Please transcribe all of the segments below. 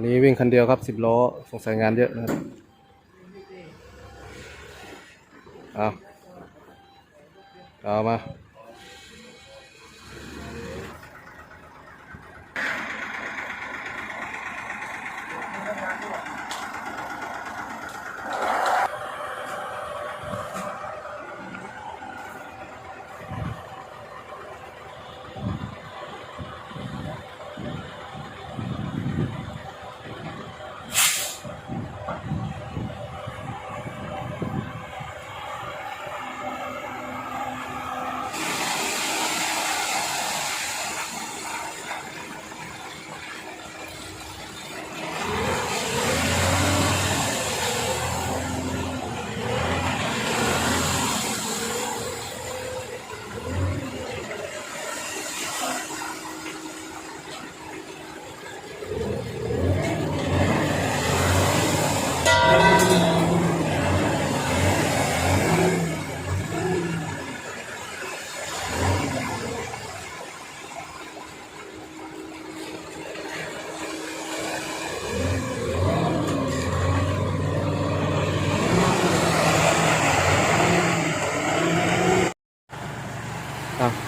ันนี้วิ่งคันเดียวครับสิบล้อสงสัยงานเยอะนะครับเอาเอามา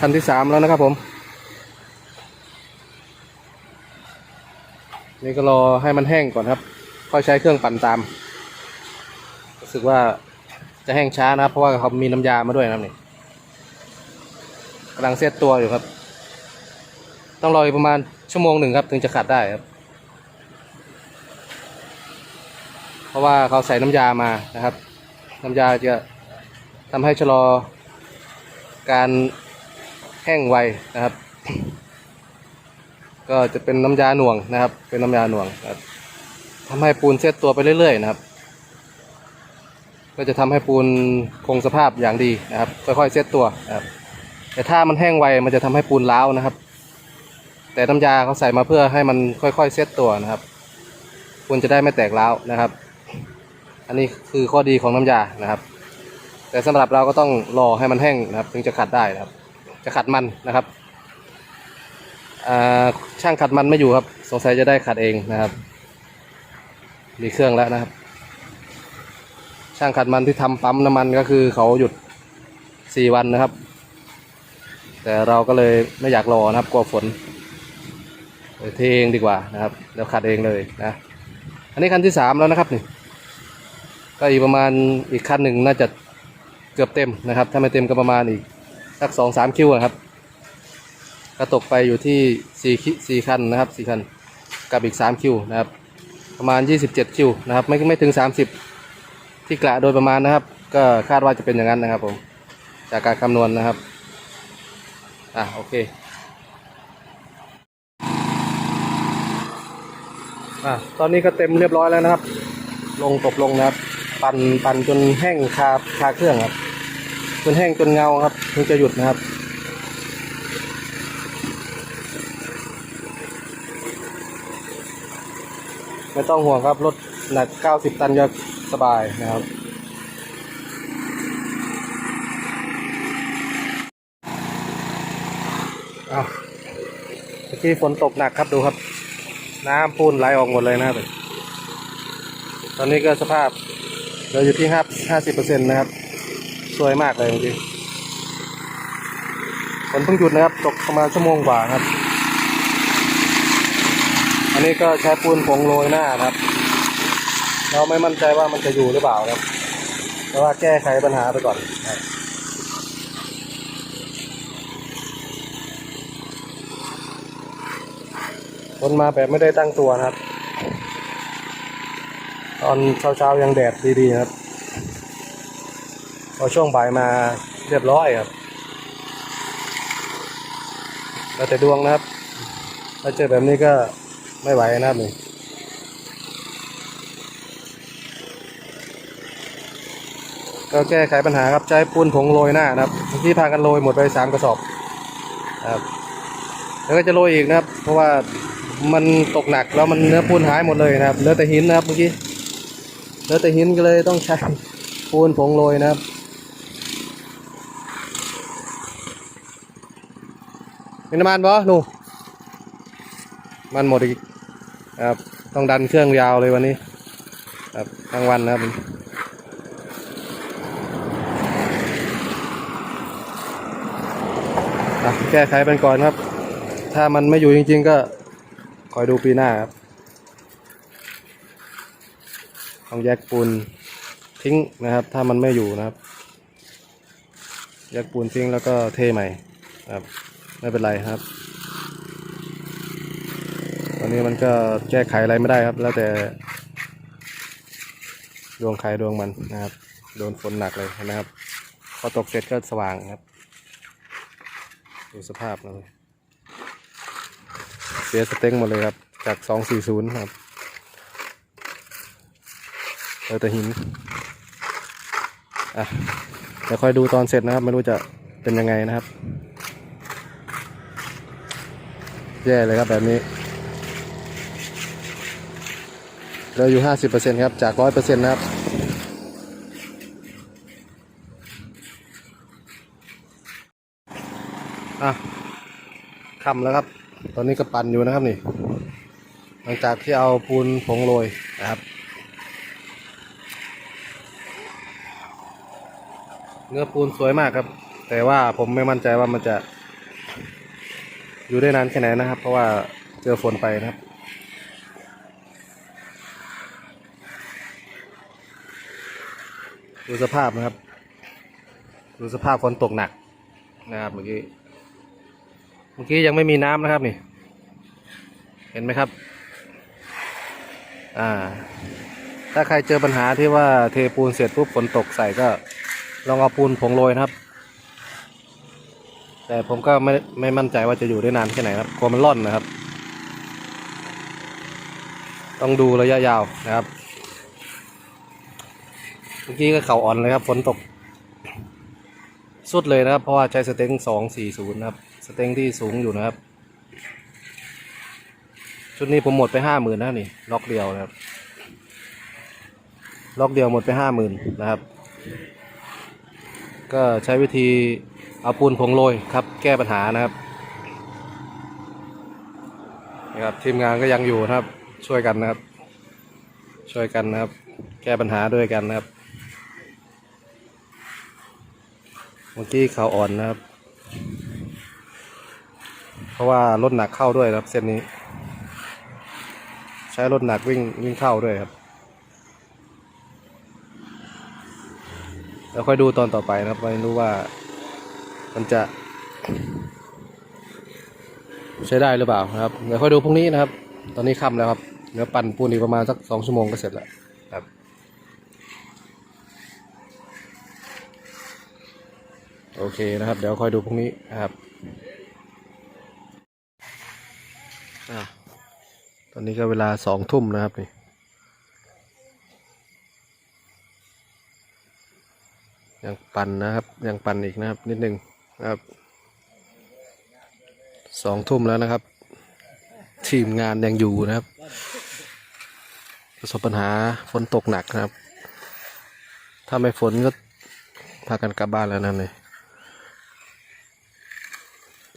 คันที่สามแล้วนะครับผม นี่ก็รอให้มันแห้งก่อนครับค่อยใช้เครื่องปั่นตาม รู้สึกว่าจะแห้งช้านะครับ เพราะว่าเขามีน้ำยามาด้วยนะครับนี่กำลังเซตตัวอยู่ครับ ต้องรออีกประมาณชั่วโมงหนึ่งครับ ถึงจะขัดได้ครับ เพราะว่าเขาใส่น้ำยามานะครับ น้ำยาจะทำให้ชะลอการ แห้งไวนะครับ ก็จะเป็นน้ำยาหน่วงนะครับ เป็นน้ำยาหน่วงครับทำให้ปูนเซตตัวไปเรื่อยๆนะครับ ก็จะทำให้ปูนคงสภาพอย่างดีนะครับ ค่อยๆเซตตัวนะครับ แต่ถ้ามันแห้งไวมันจะทำให้ปูนร้าวนะครับ แต่น้ำยาเขาใส่มาเพื่อให้มันค่อยๆเซตตัวนะครับปูนจะได้ไม่แตกร้าวนะครับ อันนี้คือข้อดีของน้ำยานะครับ แต่สำหรับเราก็ต้องรอให้มันแห้งนะครับ ถึงจะขัดได้นะครับ จะขัดมันนะครับช่างขัดมันไม่อยู่ครับ สงสัยจะได้ขัดเองนะครับ มีเครื่องแล้วนะครับ ช่างขัดมันที่ทำปั๊มน้ำมันก็คือเขาหยุดสี่วันนะครับ แต่เราก็เลยไม่อยากรอนะครับกลัวฝนเลยเทเองดีกว่านะครับเดี๋ยวขัดเองเลยนะอันนี้คันที่สามแล้วนะครับนี่ก็อีกประมาณอีกคันหนึ่งน่าจะเกือบเต็มนะครับ ถ้าไม่เต็มก็ประมาณอีก สักสองสามคิวครับก็ตกไปอยู่ที่สี่สี่คันนะครับสี่คันกับอีกสามคิวนะครับ ประมาณยี่สิบเจ็ดคิวนะครับ ไม่ไม่ถึงสามสิบที่กระโดยประมาณนะครับ ก็คาดว่าจะเป็นอย่างนั้นนะครับผมจากการคำนวณนะครับอะโอเคอะตอนนี้ก็เต็มเรียบร้อยแล้วนะครับ ลงตบลงนะครับ ปั่นปั่นจนแห้งคาคาเครื่องครับ จนแห้งจนเงาครับถึงจะหยุดนะครับ ไม่ต้องห่วงครับรถหนัก 90 ตันจะสบายนะครับเอาเมื่อกี้ฝนตกหนักครับดูครับ น้ำปูนไหลออกหมดเลยนะครับ ตอนนี้ก็สภาพเหลืออยู่ที่ห้าห้าสิบเปอร์เซ็นต์นะครับ สวยมากเลยจริงๆฝนเพิ่งหยุดนะครับ ตกประมาณชั่วโมงกว่าครับ อันนี้ก็ใช้ปูนผงโรยหน้าครับ เราไม่มั่นใจว่ามันจะอยู่หรือเปล่าครับ แต่ว่าแก้ไขปัญหาไปก่อนครับฝนมาแบบไม่ได้ตั้งตัวนะครับ ตอนเช้าๆยังแดดดีๆครับ พอช่วงบ่ายมาเรียบร้อยครับแล้วแต่ดวงนะครับ ถ้าเจอแบบนี้ก็ไม่ไหวนะครับนี่ก็แก้ไขปัญหาครับใช้ปูนผงโรยหน้านะครับเมื่อกี้พากันโรยหมดไปสามกระสอบครับแล้วก็จะโรยอีกนะครับ เพราะว่ามันตกหนักแล้วมันเนื้อปูนหายหมดเลยนะครับเหลือแต่หินนะครับเมื่อกี้เหลือแต่หินก็เลยต้องใช้ปูนผงโรยนะครับ มีน้ำมันบ่หนูมันหมดอีกครับต้องดันเครื่องยาวเลยวันนี้ครับทั้งวันนะครับแก้ไขเป็นก่อนครับ ถ้ามันไม่อยู่จริง ๆ ก็คอยดูปีหน้าครับต้องแยกปูนทิ้งนะครับ ถ้ามันไม่อยู่นะครับ แยกปูนทิ้งแล้วก็เทใหม่ครับ ไม่เป็นไรครับ ตอนนี้มันก็แก้ไขอะไรไม่ได้ครับ แล้วแต่ ดวงใครดวงมันนะครับ โดนฝนหนักเลยนะครับ พอตกเสร็จก็สว่างครับ ดูสภาพเลยเสียสเต็งหมดเลยครับ จาก 240 ครับเออแต่หิน อะเดี๋ยวค่อยดูตอนเสร็จนะครับ ไม่รู้จะเป็นยังไงนะครับ แย่เลยครับแบบนี้เหลืออยู่ 50%ครับ จาก 100%นะครับ อะคำแล้วครับ ตอนนี้ก็ปั่นอยู่นะครับนี่ หลังจากที่เอาปูนผงโรยนะครับ เนื้อปูนสวยมากครับ แต่ว่าผมไม่มั่นใจว่ามันจะ อยู่ได้นานแค่ไหนนะครับ เพราะว่าเจอฝนไปนะครับ ดูสภาพนะครับ ดูสภาพฝนตกหนักนะครับเมื่อกี้เมื่อกี้ยังไม่มีน้ำนะครับนี่ เห็นไหมครับ อ่า ถ้าใครเจอปัญหาที่ว่าเทปูนเสร็จปุ๊บฝนตกใส่ก็ลองเอาปูนผงโรยนะครับ แต่ผมก็ไม่ไม่มั่นใจว่าจะอยู่ได้นานแค่ไหนครับกลัวมันร่อนนะครับ ต้องดูระยะยาวนะครับเมื่อกี้ก็เข่าอ่อนเลยครับฝนตก สุดเลยนะครับ เพราะว่าใช้สเต็งสองสี่ศูนย์นะครับ สเต็งที่สูงอยู่นะครับ ชุดนี้ผมหมดไปห้าหมื่นนะนี่ล็อกเดียวนะครับ ล็อกเดียวหมดไปห้าหมื่นนะครับ ก็ใช้วิธี เอาปูนผงโรยครับ แก้ปัญหานะครับนะครับทีมงานก็ยังอยู่นะครับ ช่วยกันนะครับ ช่วยกันนะครับ แก้ปัญหาด้วยกันนะครับเมื่อกี้เขาอ่อนนะครับ เพราะว่ารถหนักเข้าด้วยครับ เส้นนี้ ใช้รถหนักวิ่งวิ่งเข้าด้วยครับแล้วค่อยดูตอนต่อไปนะครับไม่รู้ว่า มันจะ ใช้ได้หรือเปล่านะครับเดี๋ยวค่อยดูพรุ่งนี้นะครับ ตอนนี้ค่ำแล้วครับเดี๋ยวปั่นปูนอีกประมาณสักสองชั่วโมงก็เสร็จแล้วครับโอเคนะครับ เดี๋ยวค่อยดูพรุ่งนี้นะครับอะตอนนี้ก็เวลาสองทุ่มนะครับนี่ยังปั่นนะครับ ยังปั่นอีกนะครับ นิดนึง ครับสองทุ่มแล้วนะครับ ทีมงานยังอยู่นะครับ ประสบปัญหาฝนตกหนักนะครับ ถ้าไม่ฝนก็พากันกลับบ้านแล้วนั่นเลย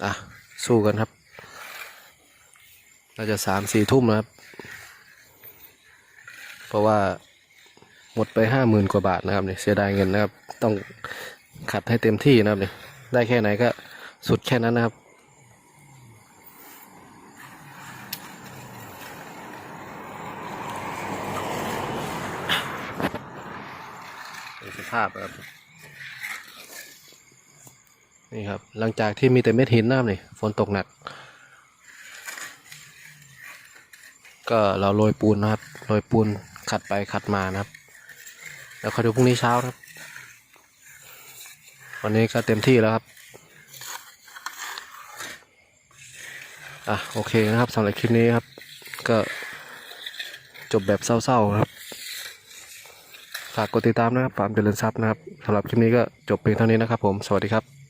อะ สู้กันครับ น่าจะสามสี่ทุ่มแล้วครับ เพราะว่าหมดไปห้าหมื่นกว่าบาทนะครับเนี่ยเสียดายเงินนะครับ ต้องขัดให้เต็มที่นะครับเนี่ย ได้แค่ไหนก็สุดแค่นั้นนะครับ เป็นสภาพครับ นี่ครับ หลังจากที่มีแต่เม็ดหินนะครับนี่ฝนตกหนัก ก็เราโรยปูนนะครับ โรยปูนขัดไปขัดมานะครับ แล้วคอยดูพรุ่งนี้เช้าครับ วันนี้ก็เต็มที่แล้วครับ อะโอเคนะครับสำหรับคลิปนี้ครับ ก็จบแบบเศร้าๆครับ ฝากกดติดตามนะครับปามเจริญทรัพย์นะครับสำหรับคลิปนี้ก็จบเพียงเท่านี้นะครับผม สวัสดีครับ